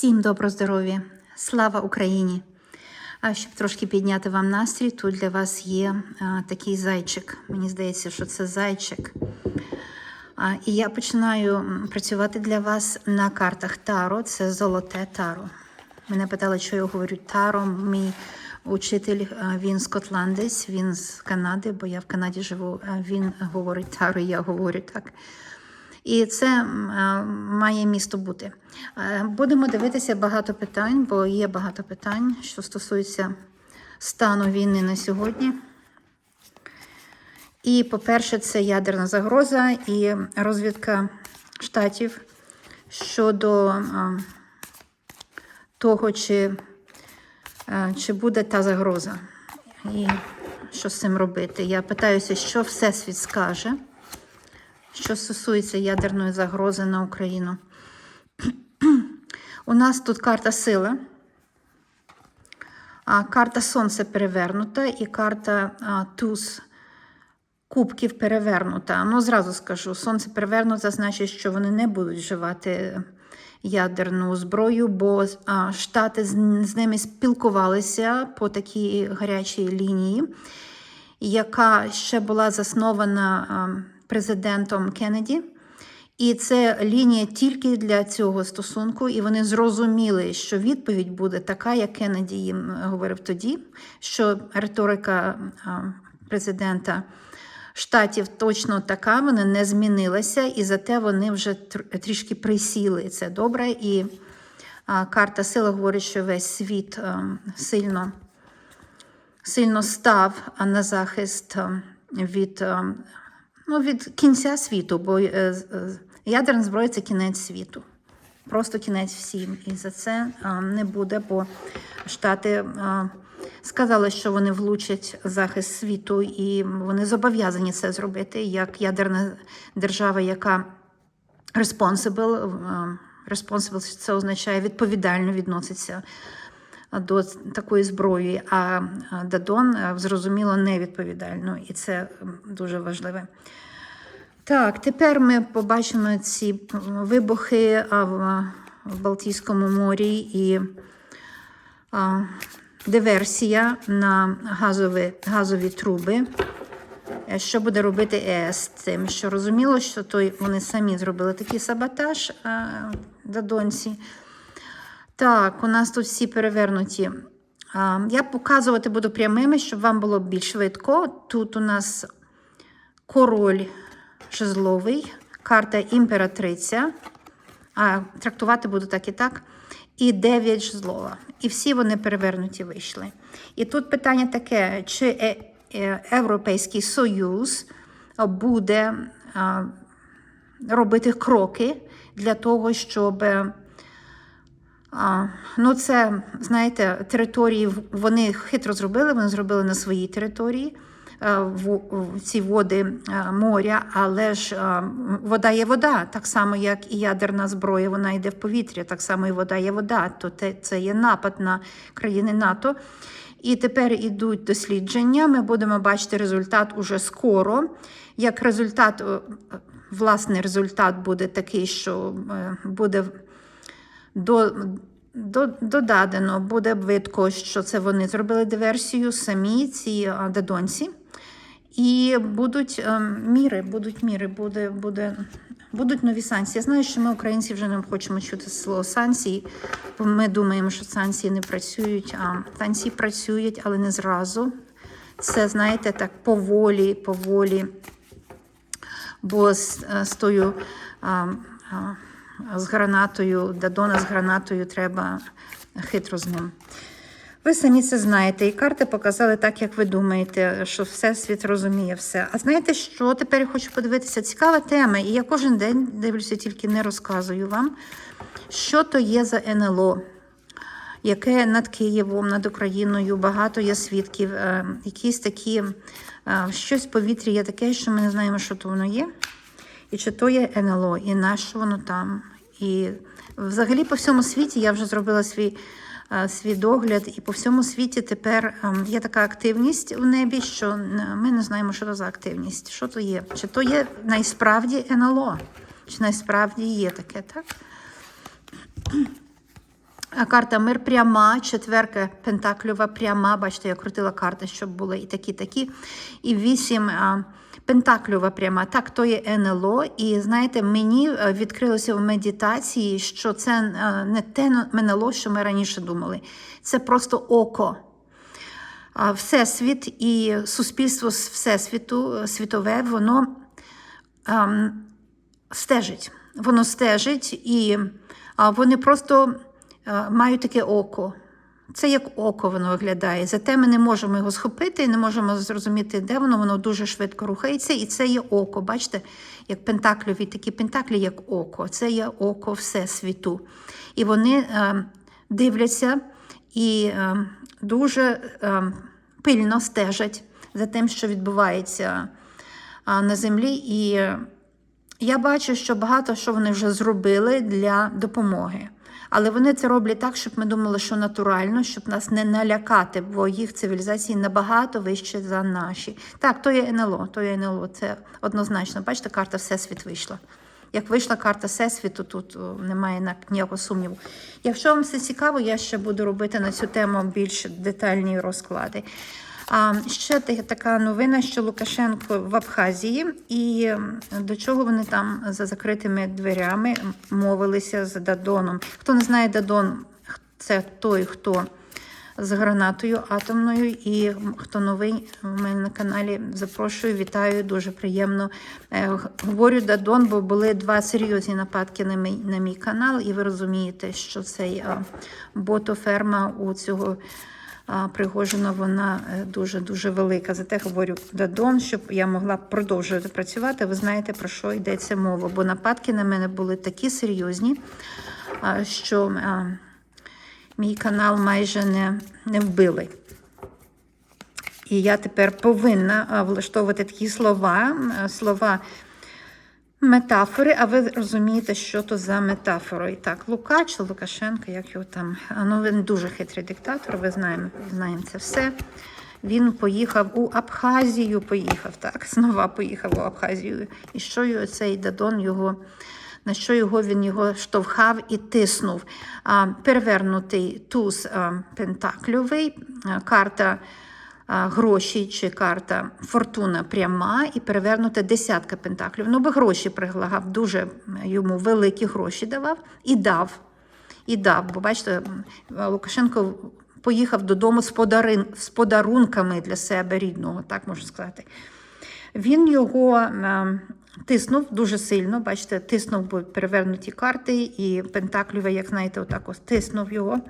Всім добро здоров'я! Слава Україні! А щоб трошки підняти вам настрій, тут для вас є а, такий зайчик. Мені здається, що це зайчик. А, і я починаю працювати для вас на картах Таро. Це золоте таро. Мене питали, що я говорю таро. Мій учитель він скотландець, він з Канади, бо я в Канаді живу. Він говорить таро, я говорю так. І це має місто бути. Е, Будемо дивитися багато питань, бо є багато питань, що стосуються стану війни на сьогодні. І, по-перше, це ядерна загроза і розвідка штатів щодо того, чи, чи буде та загроза, і що з цим робити. Я питаюся, що Всесвіт скаже, що стосується ядерної загрози на Україну. У нас тут карта сила, карта Сонце перевернута і карта туз кубків перевернута. Ну, зразу скажу, сонце перевернуте значить, що вони не будуть вживати ядерну зброю, бо Штати з, ними спілкувалися по такій гарячій лінії, яка ще була заснована президентом Кеннеді. І це лінія тільки для цього стосунку, і вони зрозуміли, що відповідь буде така, як Кеннеді їм говорив тоді, що риторика президента штатів точно така, вона не змінилася, і зате вони вже трішки присіли. Це добре. І карта сила говорить, що весь світ сильно, сильно став на захист від. Ну, від кінця світу, бо е, е, ядерна зброя це кінець світу. Просто кінець всім. І за це не буде, бо Штати сказали, що вони влучать захист світу, і вони зобов'язані це зробити як ядерна держава, яка responsible, responsible це означає відповідально відноситься до такої зброї, а Дадон зрозуміло невідповідально, і це дуже важливе. Так, тепер ми побачимо ці вибухи в, Балтійському морі і диверсія на газові, газові труби. Е, Що буде робити ЕС цим? Що розуміло, що той, вони самі зробили такий саботаж а, Дадонці. Так, у нас тут всі перевернуті. Я показувати буду прямими, щоб вам було більш швидко. Тут у нас король жезловий, карта імператриця. А, трактувати буду так і так. І 9 жезлова. І всі вони перевернуті вийшли. І тут питання таке: чи е- е- Європейський Союз буде робити кроки для того, щоб. е, ну, це, знаєте, території вони хитро зробили, вони зробили на своїй території в, в ці води е, моря, але ж е, вода є вода, так само, як і ядерна зброя, вона йде в повітря, так само і вода є вода. То це є напад на країни НАТО. І тепер ідуть дослідження. Ми будемо бачити результат уже скоро. Як результат, е, власне, результат буде такий, що е, буде до, додадено буде видко, що це вони зробили диверсію самі, ці дадонці. І будуть е, міри, будуть міри, буде, буде, будуть нові санкції. Я знаю, що ми, українці, вже не хочемо чути слово санкції, бо ми думаємо, що санкції не працюють, а санкції працюють, але не зразу. Це, знаєте, так поволі, поволі бо з, е, з тою а, а, з гранатою, Дадона з гранатою треба хитро з ним. Ви самі це знаєте, і карти показали так, як ви думаєте, що Всесвіт розуміє все. А знаєте, що тепер я хочу подивитися? Цікава тема, і я кожен день дивлюся, тільки не розказую вам, що то є за НЛО яке над Києвом, над Україною багато є свідків. е, Якісь такі е, щось в повітрі є таке, що ми не знаємо, що то воно є, і чи то є НЛО, і на що воно там. І взагалі по всьому світі я вже зробила свій. Е, Свій догляд, і по всьому світі тепер ем, є така активність в небі, що е, ми не знаємо, що це за активність. Що то є? Чи то є найсправді НЛО? Чи найсправді є таке, так? А карта мир пряма, четверка пентаклюва пряма. Бачите, я крутила карти, щоб були і такі, такі. І вісім а, пентаклюва пряма. Так, то є НЛО. І знаєте, мені е, відкрилося в медитації, що це е, не те НЛО, що ми раніше думали. Це просто око. Всесвіт і суспільство Всесвіту, світове, воно ем, стежить. Воно стежить, і вони просто е, мають таке око. Це як око воно виглядає. Зате ми не можемо його схопити, і не можемо зрозуміти, де воно, воно дуже швидко рухається, і це є око. Бачите, як пентакльові такі пентаклі, як око. Це є око Всесвіту. І вони е, дивляться і е, дуже е, пильно стежать за тим, що відбувається а, на землі. І е, я бачу, що багато що вони вже зробили для допомоги. Але вони це роблять так, щоб ми думали, що натурально, щоб нас не налякати, бо їх цивілізації набагато вище за наші. Так, то є НЛО, то є НЛО, це однозначно. Бачите, карта Всесвіт вийшла. Як вийшла карта Всесвіту, тут немає ніякого сумніву. Якщо вам це цікаво, я ще буду робити на цю тему більш детальні розклади. А, ще така новина, що Лукашенко в Абхазії, і до чого вони там за закритими дверями мовилися з Дадоном. Хто не знає Дадон, це той, хто з гранатою атомною. І хто новий у мене на каналі, запрошую, вітаю, дуже приємно. Е, Говорю Дадон, бо були два серйозні нападки на мій, на мій канал, і ви розумієте, що цей ботоферма у цього. А, Пригожина, вона дуже-дуже велика. Зате говорю Дадон, щоб я могла продовжувати працювати. Ви знаєте, про що йдеться мова. Бо нападки на мене були такі серйозні, що мій канал майже не, не вбили. І я тепер повинна влаштовувати такі слова, слова метафори, а ви розумієте, що то за метафора. І так, Лука чи Лукашенко, як його там. Ну, він дуже хитрий диктатор, ви знаємо, знаємо це все. Він поїхав у Абхазію, поїхав, так, знову поїхав у Абхазію. І що його цей Дадон його на що його він його штовхав і тиснув. А, перевернутий туз а, пентакльовий, а, карта гроші чи карта фортуна пряма і перевернута десятка пентаклів. Ну, би гроші приглагав, дуже йому великі гроші давав і дав. І дав. Бо бачите, Лукашенко поїхав додому з, подарин, з подарунками для себе рідного, так можна сказати. Він його е, тиснув дуже сильно. Бачите, тиснув перевернуті карти, і Пентакліве, як знаєте, отак ось тиснув його,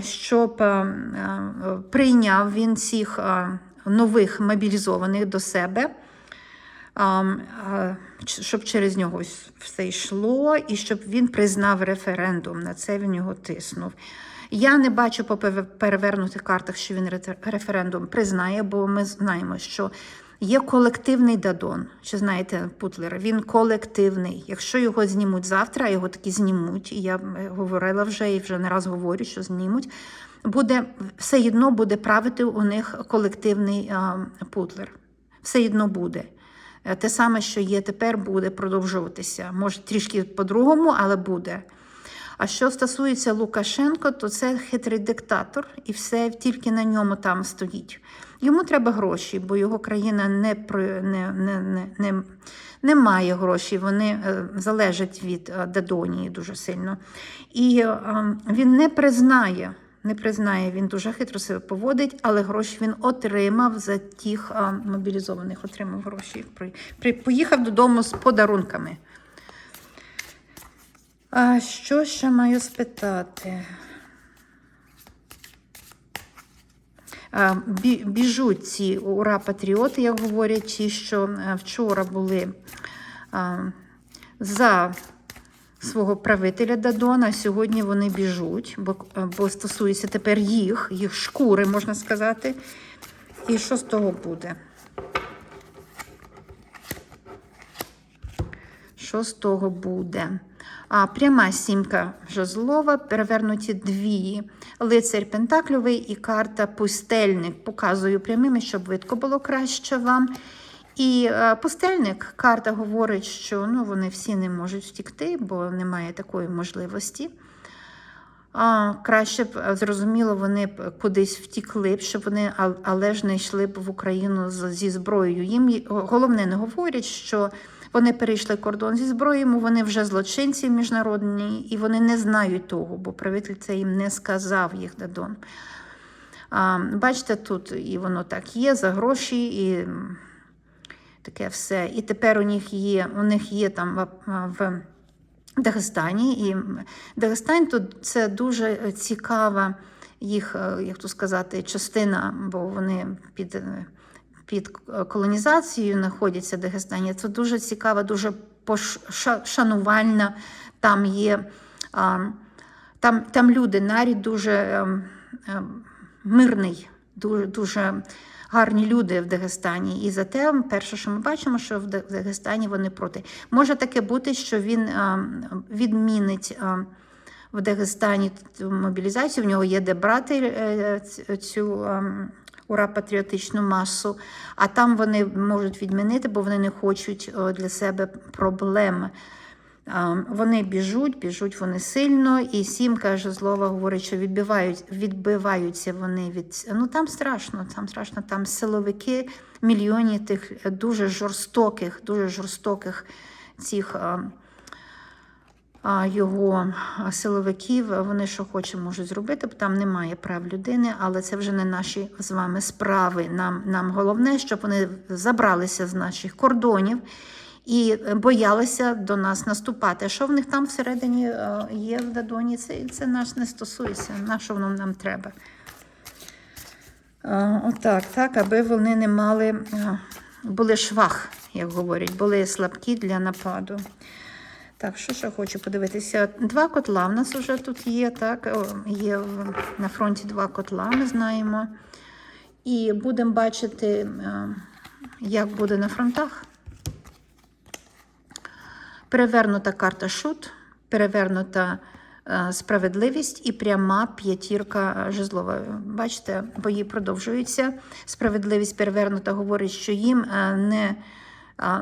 щоб е, е, прийняв він цих е, нових мобілізованих до себе. щоб через нього все йшло, і щоб він признав референдум. На це він його тиснув. Я не бачу по перевернутих картах, що він ре- референдум признає, бо ми знаємо, що є колективний Дадон. Чи знаєте Путлера? Він колективний. Якщо його знімуть завтра, його таки знімуть, і я е, говорила вже і вже не раз говорю, що знімуть. Буде все одно буде правити у них колективний а, Путлер. Все одно буде. Е, Те саме, що є тепер, буде продовжуватися. Може, трішки по-другому, але буде. А що стосується Лукашенко, то це хитрий диктатор, і все тільки на ньому там стоїть. Йому треба гроші, бо його країна не, не, не, не, не, має грошей, вони е, залежать від е, Дадонії дуже сильно. І е, він не признає. Не признає, він дуже хитро себе поводить, але гроші він отримав за тих а, мобілізованих, отримав гроші. При, при, поїхав додому з подарунками. А що ще маю спитати? А, бі- Біжуть ці ура-патріоти, як говорять, ті, що е, вчора були а, за свого правителя Дадона, а сьогодні вони біжуть, бо, бо стосується тепер їх, їх шкури, можна сказати. І що з того буде? Що з того буде? А, пряма сімка жезлова, перевернуті дві. Лицар Пентакльовий і карта Пустельник. Показую прямими, щоб видко було краще вам. І е, пустельник, карта говорить, що ну, вони всі не можуть втікти, бо немає такої можливості. А, краще б е, зрозуміло, вони б кудись втікли б, щоб вони але ж не йшли б в Україну зі зброєю. Їм головне не говорять, що вони перейшли кордон зі зброєю, вони вже злочинці міжнародні, і вони не знають того, бо правитель це їм не сказав їх дадон. А, бачите, тут і воно так є за гроші, і таке все. І тепер у них є, у них є там в, Дагестані. І Дагестан тут це дуже цікава їх, е, як то сказати, частина, бо вони під, е, під колонізацією знаходяться Дагестані. Це дуже цікава, дуже шанувальна. Там є там, там люди, нарід дуже ем, ем, мирний, дуже, дуже гарні люди в Дагестані. І зате, перше, що ми бачимо, що в Дагестані вони проти. Може таке бути, що він ем, відмінить в Дагестані мобілізацію. В нього є де брати е, цю ура патріотичну масу, а там вони можуть відмінити, бо вони не хочуть для себе проблем. Вони біжуть, біжуть вони сильно, і сім каже Злова говорить, що відбивають, відбиваються вони від. Ну там страшно, там страшно, там силовики, мільйони тих дуже жорстоких, дуже жорстоких цих його силовиків. Вони що хочуть, можуть зробити, бо там немає прав людини, але це вже не наші з вами справи. Нам, нам головне, щоб вони забралися з наших кордонів і боялися до нас наступати. Що в них там всередині е, є в Дадоні, це, це нас не стосується. На що воно нам треба? Е, Отак, так, аби вони не мали, е, були швах, як говорять, були слабкі для нападу. Так, що ще хочу подивитися? Два котла в нас вже тут є, так, є на фронті два котла, ми знаємо. І будемо бачити, е, як буде на фронтах. Перевернута карта шут, перевернута е, справедливість і пряма п'ятірка жезлова. Бачите, бої продовжуються. Справедливість перевернута говорить, що їм е, не,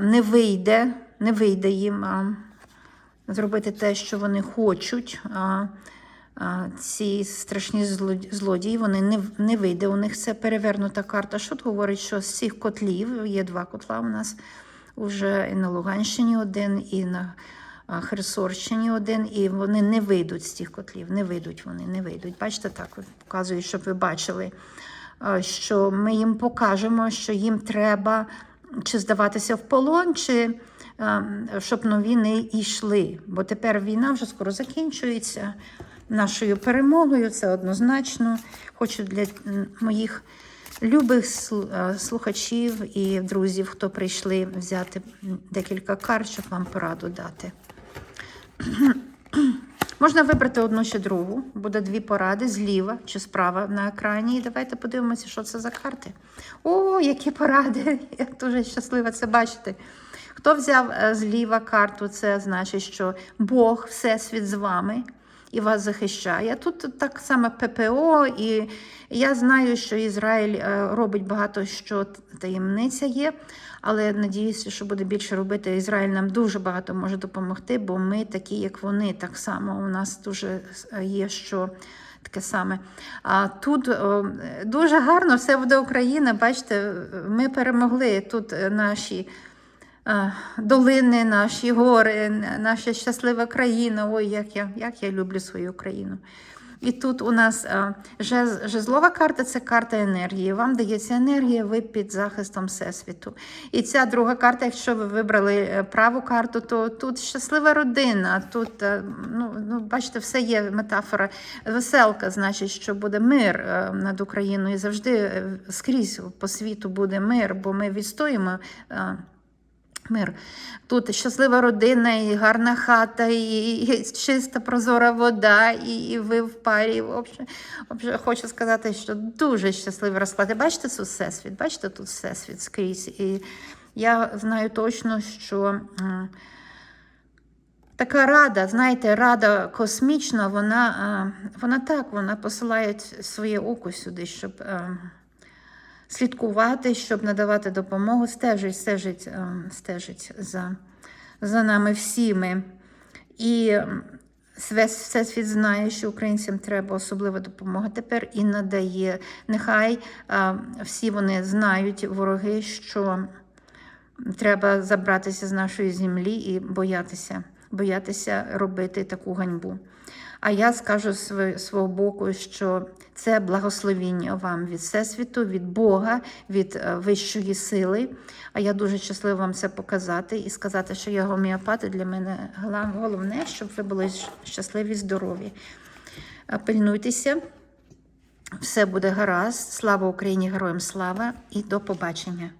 не вийде, не вийде їм зробити те, що вони хочуть. А, а, ці страшні злодії, вони не, не вийде. У них це перевернута карта. Шут говорить, що з цих котлів є два котла у нас уже і на Луганщині один, і на Херсонщині один, і вони не вийдуть з цих котлів. Не вийдуть вони, не вийдуть. Бачите, так показую, щоб ви бачили, що ми їм покажемо, що їм треба чи здаватися в полон, чи щоб нові не йшли. Бо тепер війна вже скоро закінчується. Нашою перемогою це однозначно. Хочу для моїх любих е, слухачів і друзів, хто прийшли взяти декілька карт, щоб вам пораду дати. Можна вибрати одну чи другу. Буде дві поради зліва чи справа на екрані. І давайте подивимося, що це за карти. О, які поради! Я дуже щаслива це бачити. Хто взяв е, зліва карту, це значить, що Бог, Всесвіт з вами і вас захищає. Тут так само ППО, і я знаю, що Ізраїль е, робить багато що таємниця є, але надіюся, що буде більше робити. Ізраїль нам дуже багато може допомогти, бо ми такі, як вони, так само у нас дуже е, є що. Таке саме. А тут дуже гарно все буде Україна. Бачите, ми перемогли тут наші долини, наші гори, наша щаслива країна. Ой, як я, як я люблю свою країну. І тут у нас е, жез- жезлова карта це карта енергії. Вам дається енергія, ви під захистом Всесвіту. І ця друга карта, якщо ви вибрали е, праву карту, то тут щаслива родина. Тут, е, ну, ну, бачите, все є метафора. Веселка, значить, що буде мир е, над Україною. І завжди е, скрізь по світу буде мир, бо ми відстоїмо. Мир. Тут щаслива родина, і гарна хата, і, чиста прозора вода, і, ви в парі. В общем, в общем, хочу сказати, що дуже щасливий розклад. І бачите тут всесвіт? Бачите тут всесвіт скрізь. І я знаю точно, що така рада, знаєте, рада космічна, вона, вона так, вона посилає своє око сюди, щоб. Е, слідкувати, щоб надавати допомогу, стежить, стежить, е, стежить за, за нами всіми. І Свес- Всесвіт знає, що українцям треба особлива допомога тепер і надає. Нехай а, всі вони знають, вороги, що треба забратися з нашої землі і боятися, боятися робити таку ганьбу. А я скажу свого боку, що це благословіння вам від Всесвіту, від Бога, від е, вищої сили. А я дуже щаслива вам це показати і сказати, що я гомеопат, для мене головне, щоб ви були щасливі, здорові. Е, Пильнуйтеся, все буде гаразд. Слава Україні, героям слава і до побачення.